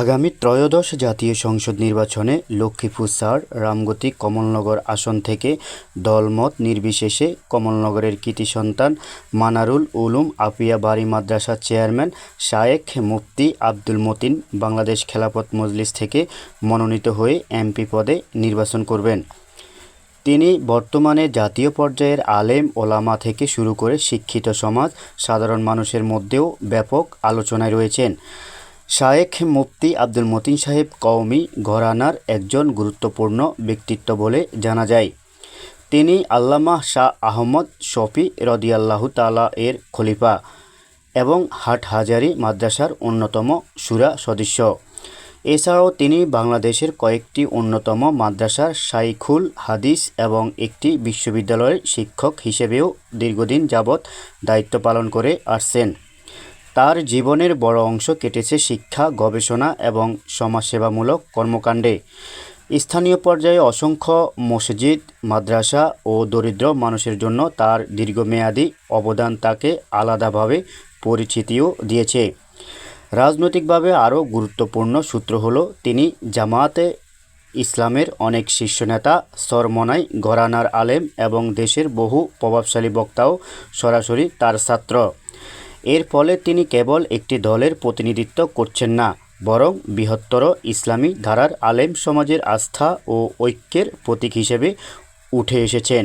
আগামী ত্রয়োদশ জাতীয় সংসদ নির্বাচনে লক্ষ্মীপুর সার রামগতি কমলনগর আসন থেকে দলমত নির্বিশেষে কমলনগরের কৃতি সন্তান মানারুল উলুম আপিয়া বাড়ি মাদ্রাসার চেয়ারম্যান শায়েখ মুফতি আব্দুল মতিন বাংলাদেশ খেলাফত মজলিস থেকে মনোনীত হয়ে এমপি পদে নির্বাচন করবেন। তিনি বর্তমানে জাতীয় পর্যায়ের আলেম ওলামা থেকে শুরু করে শিক্ষিত সমাজ, সাধারণ মানুষের মধ্যেও ব্যাপক আলোচনায় রয়েছেন। শায়েখ মুফতি আব্দুল মতিন সাহেব কওমি ঘরানার একজন গুরুত্বপূর্ণ ব্যক্তিত্ব বলে জানা যায়। তিনি আল্লামা শাহ আহমদ শফি রদিয়াল্লাহু তালা এর খলিফা এবং হাটহাজারী মাদ্রাসার অন্যতম সুরা সদস্য। এছাড়াও তিনি বাংলাদেশের কয়েকটি অন্যতম মাদ্রাসার শাইখুল হাদিস এবং একটি বিশ্ববিদ্যালয়ের শিক্ষক হিসেবেও দীর্ঘদিন যাবৎ দায়িত্ব পালন করে আসছেন। তার জীবনের বড় অংশ কেটেছে শিক্ষা, গবেষণা এবং সমাজসেবামূলক কর্মকাণ্ডে। স্থানীয় পর্যায়ে অসংখ্য মসজিদ, মাদ্রাসা ও দরিদ্র মানুষের জন্য তার দীর্ঘমেয়াদী অবদান তাকে আলাদাভাবে পরিচিতিও দিয়েছে। রাজনৈতিকভাবে আরও গুরুত্বপূর্ণ সূত্র হলো, তিনি জামায়াতে ইসলামের অনেক শীর্ষ নেতা, সরমনাই ঘরানার আলেম এবং দেশের বহু প্রভাবশালী বক্তাও সরাসরি তার ছাত্র। এর ফলে তিনি কেবল একটি দলের প্রতিনিধিত্ব করছেন না, বরং বৃহত্তর ইসলামী ধারার আলেম সমাজের আস্থা ও ঐক্যের প্রতীক হিসেবে উঠে এসেছেন।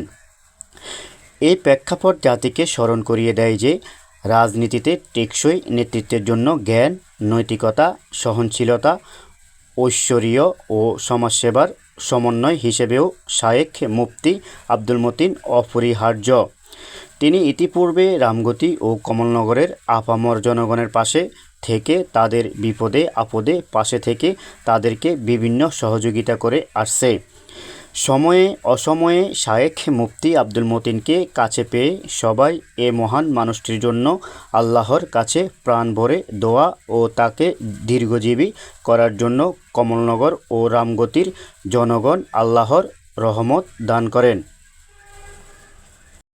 এই প্রেক্ষাপট জাতিকে স্মরণ করিয়ে দেয় যে, রাজনীতিতে টেকসই নেতৃত্বের জন্য জ্ঞান, নৈতিকতা, সহনশীলতা, ঐশ্বরীয় ও সমাজসেবার সমন্বয় হিসেবেও শায়েখ মুফতি আব্দুল মতিন অপরিহার্য। তিনি ইতিপূর্বে রামগতি ও কমলনগরের আপামর জনগণের পাশে থেকে তাদের বিপদে আপদে পাশে থেকে তাদেরকে বিভিন্ন সহযোগিতা করে আসছে। সময়ে অসময়ে শায়েখ মুফতি আব্দুল মতিনকে কাছে পেয়ে সবাই এ মহান মানুষটির জন্য আল্লাহর কাছে প্রাণ ভরে দোয়া ও তাকে দীর্ঘজীবী করার জন্য কমলনগর ও রামগতির জনগণ আল্লাহর রহমত দান করেন।